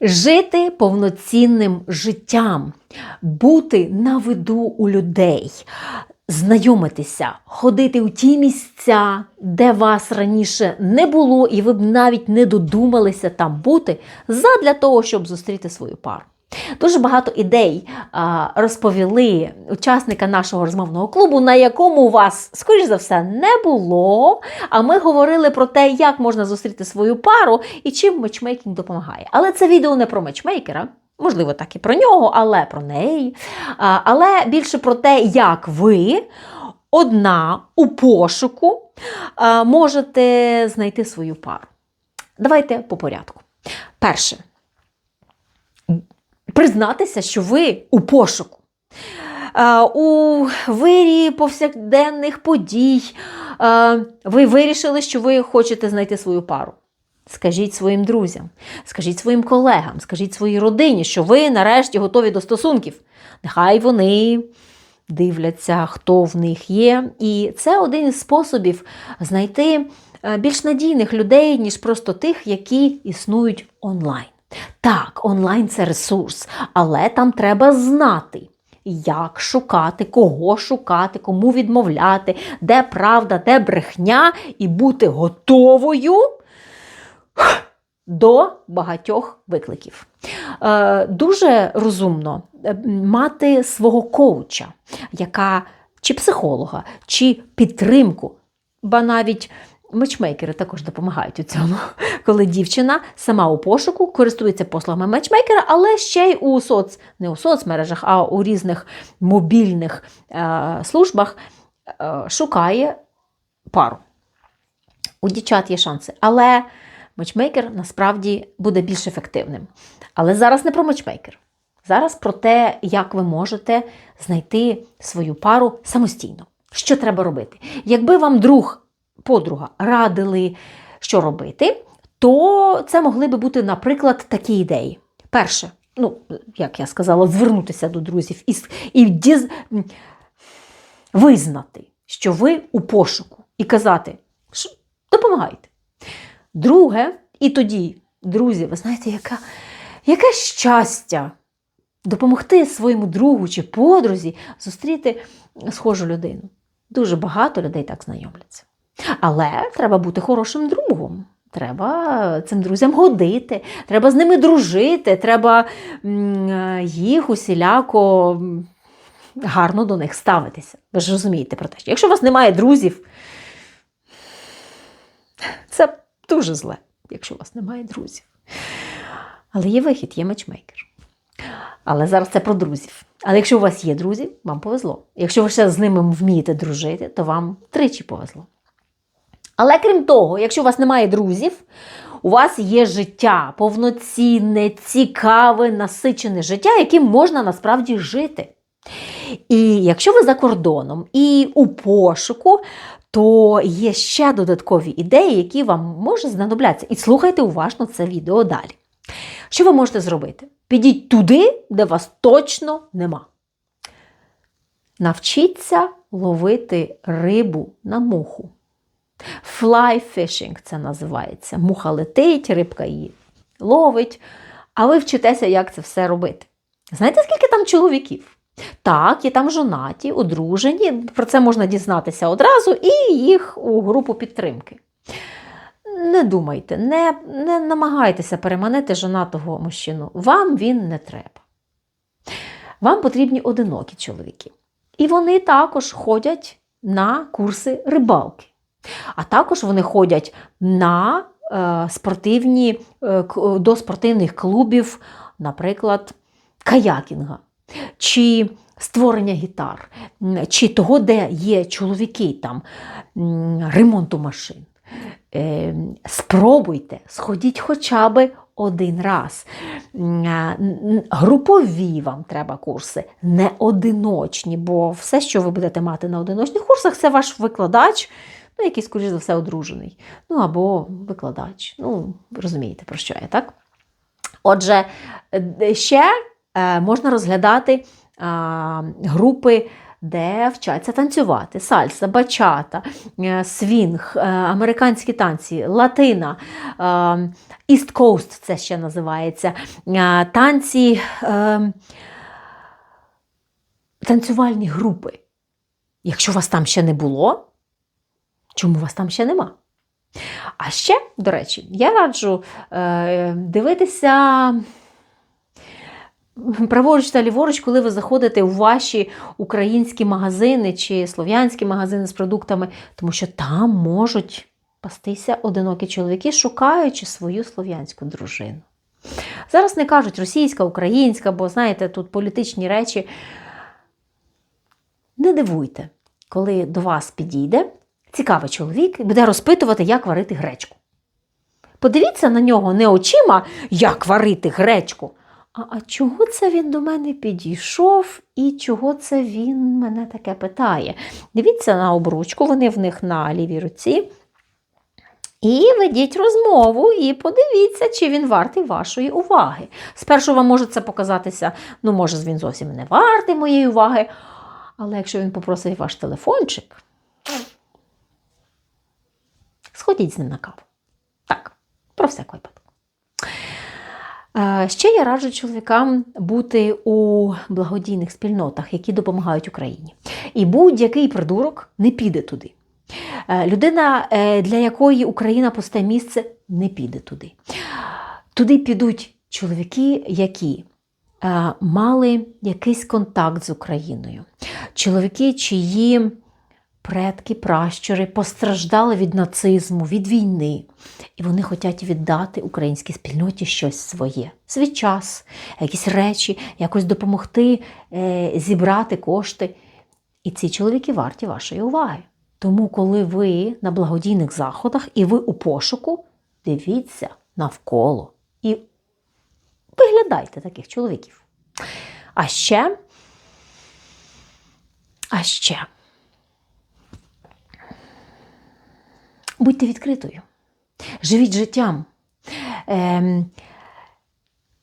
Жити повноцінним життям, бути на виду у людей, знайомитися, ходити у ті місця, де вас раніше не було, і ви б навіть не додумалися там бути, задля того, щоб зустріти свою пару. Дуже багато ідей а, розповіли учасника нашого розмовного клубу, на якому у вас, скоріш за все, не було. А ми говорили про те, як можна зустріти свою пару і чим матчмейкінг допомагає. Але це відео не про матчмейкера. Можливо, так і про нього, але про неї. А, Але більше про те, як ви одна у пошуку а, можете знайти свою пару. Давайте по порядку. Перше признатися, що ви у пошуку. Е, У вирі повсякденних подій е, ви вирішили, що ви хочете знайти свою пару. Скажіть своїм друзям, скажіть своїм колегам, скажіть своїй родині, що ви нарешті готові до стосунків. Нехай вони дивляться, хто в них є. І це один із способів знайти е, більш надійних людей, ніж просто тих, які існують онлайн. Так, онлайн це ресурс, але там треба знати, як шукати, кого шукати, кому відмовляти, де правда, де брехня, і бути готовою до багатьох викликів. Е, Дуже розумно е, мати свого коуча, яка чи психолога, чи підтримку, ба навіть Мечмейкери також допомагають у цьому, коли дівчина сама у пошуку користується послугами матчмейкера, але ще й у соц, не у соцмережах, а у різних мобільних е, службах е, шукає пару. У дівчат є шанси. Але матчмейкер насправді буде більш ефективним. Але зараз не про матчмейкер. Зараз про те, як ви можете знайти свою пару самостійно. Що треба робити? Якби вам друг подруга радили, що робити, то це могли би бути, наприклад, такі ідеї. Перше, ну, як я сказала, звернутися до друзів і, і діз... визнати, що ви у пошуку, і казати, що допомагайте. Друге, і тоді, друзі, ви знаєте, яка, яке щастя допомогти своєму другу чи подрузі зустріти схожу людину. Дуже багато людей так знайомляться. Але треба бути хорошим другом. Треба цим друзям годити, треба з ними дружити, треба їх усіляко гарно до них ставитися. Ви ж розумієте про те, що якщо у вас немає друзів, це дуже зле, якщо у вас немає друзів. Але є вихід, є матчмейкер. Але зараз це про друзів. Але якщо у вас є друзі, вам повезло. Якщо ви ще з ними вмієте дружити, то вам тричі повезло. Але крім того, якщо у вас немає друзів, у вас є життя, повноцінне, цікаве, насичене життя, яким можна насправді жити. І якщо ви за кордоном і у пошуку, то є ще додаткові ідеї, які вам можуть знадобляться. І слухайте уважно це відео далі. Що ви можете зробити? Підіть туди, де вас точно нема. Навчіться ловити рибу на муху. Fly fishing це називається. Муха летить, рибка її ловить, а ви вчитеся, як це все робити. Знаєте, скільки там чоловіків? Так, є там жонаті, одружені, про це можна дізнатися одразу, і їх у групу підтримки. Не думайте, не, не намагайтеся переманити жонатого мужчину. Вам він не треба. Вам потрібні одинокі чоловіки. І вони також ходять на курси рибалки. А також вони ходять на е, спортивні, е, до спортивних клубів, наприклад, каякінга, чи створення гітар, чи того, де є чоловіки, там, ремонту машин. Е, спробуйте, сходіть хоча б один раз. Групові вам треба курси, не одиночні, бо все, що ви будете мати на одиночних курсах, це ваш викладач ну, який, скоріш за все, одружений. Ну, або викладач. Ну, розумієте, про що я, так? Отже, е, ще е, можна розглядати групи де вчаться танцювати: сальса, бачата, е, свінг, е, американські танці, латина, е, East Coast це ще називається, е, танці, е, танцювальні групи. Якщо вас там ще не було, чому вас там ще нема? А ще, до речі, я раджу е, дивитися праворуч та ліворуч, коли ви заходите у ваші українські магазини чи слов'янські магазини з продуктами, тому що там можуть пастися одинокі чоловіки, шукаючи свою слов'янську дружину. Зараз не кажуть російська, українська, бо знаєте, тут політичні речі. Не дивуйте, коли до вас підійде цікавий чоловік і буде розпитувати, як варити гречку. Подивіться на нього не очима, як варити гречку. А, а чого це він до мене підійшов і чого це він мене таке питає? Дивіться на обручку, вони в них на лівій руці. І ведіть розмову, і подивіться, чи він вартий вашої уваги. Спершу вам може це показатися, ну, може, він зовсім не вартий моєї уваги. Але якщо він попросить ваш телефончик, сходіть з ним на каву. Так, про всяк випадок. Е, Ще я раджу чоловікам бути у благодійних спільнотах, які допомагають Україні. І будь-який придурок не піде туди. Е, Людина, е, для якої Україна пусте місце, не піде туди. Туди підуть чоловіки, які мали якийсь контакт з Україною. Чоловіки, чиї предки, пращури постраждали від нацизму, від війни. І вони хочуть віддати українській спільноті щось своє, свій час, якісь речі, якось допомогти е, зібрати кошти. І ці чоловіки варті вашої уваги. Тому, коли ви на благодійних заходах і ви у пошуку, дивіться навколо і виглядайте таких чоловіків. А ще, а ще, будьте відкритою. Живіть життям. Ем,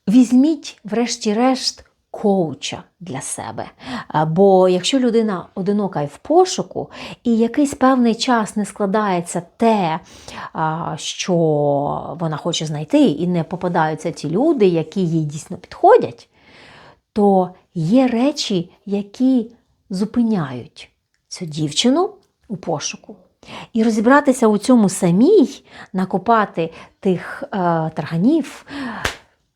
візьміть, врешті-решт, коуча для себе. Бо якщо людина одинока і в пошуку, і якийсь певний час не складається те, що вона хоче знайти, і не попадаються ті люди, які їй дійсно підходять, то є речі, які зупиняють цю дівчину у пошуку. І розібратися у цьому самій, накопати тих е, тарганів,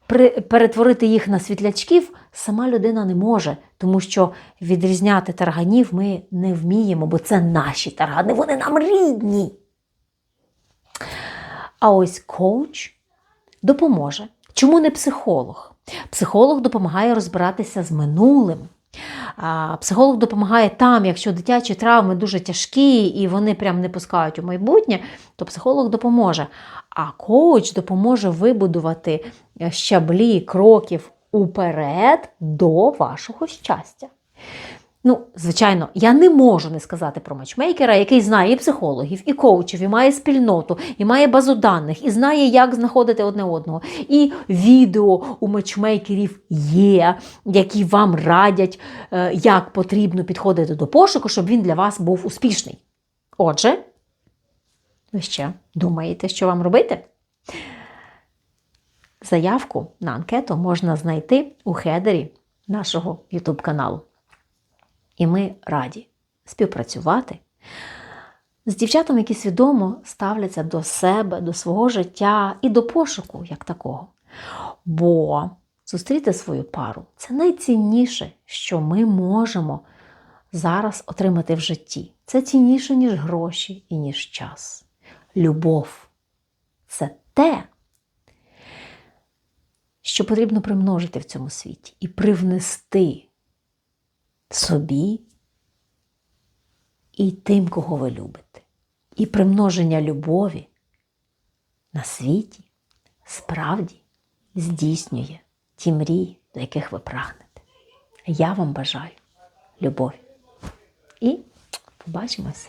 при, перетворити їх на світлячків, сама людина не може, тому що відрізняти тарганів ми не вміємо, бо це наші таргани, вони нам рідні. А ось коуч допоможе. Чому не психолог? Психолог допомагає розбиратися з минулим. Психолог допомагає там, якщо дитячі травми дуже тяжкі і вони прям не пускають у майбутнє, то психолог допоможе. А коуч допоможе вибудувати щаблі кроків уперед до вашого щастя. Ну, звичайно, я не можу не сказати про матчмейкера, який знає і психологів, і коучів, і має спільноту, і має базу даних, і знає, як знаходити одне одного. І відео у матчмейкерів є, які вам радять, е, як потрібно підходити до пошуку, щоб він для вас був успішний. Отже, ви ще думаєте, що вам робити? Заявку на анкету можна знайти у хедері нашого YouTube каналу. І ми раді співпрацювати з дівчатами, які свідомо ставляться до себе, до свого життя і до пошуку як такого. Бо зустріти свою пару це найцінніше, що ми можемо зараз отримати в житті. Це цінніше, ніж гроші і ніж час. Любов це те, що потрібно примножити в цьому світі і привнести собі і тим, кого ви любите. І примноження любові на світі справді здійснює ті мрії, до яких ви прагнете. Я вам бажаю любові. І побачимося!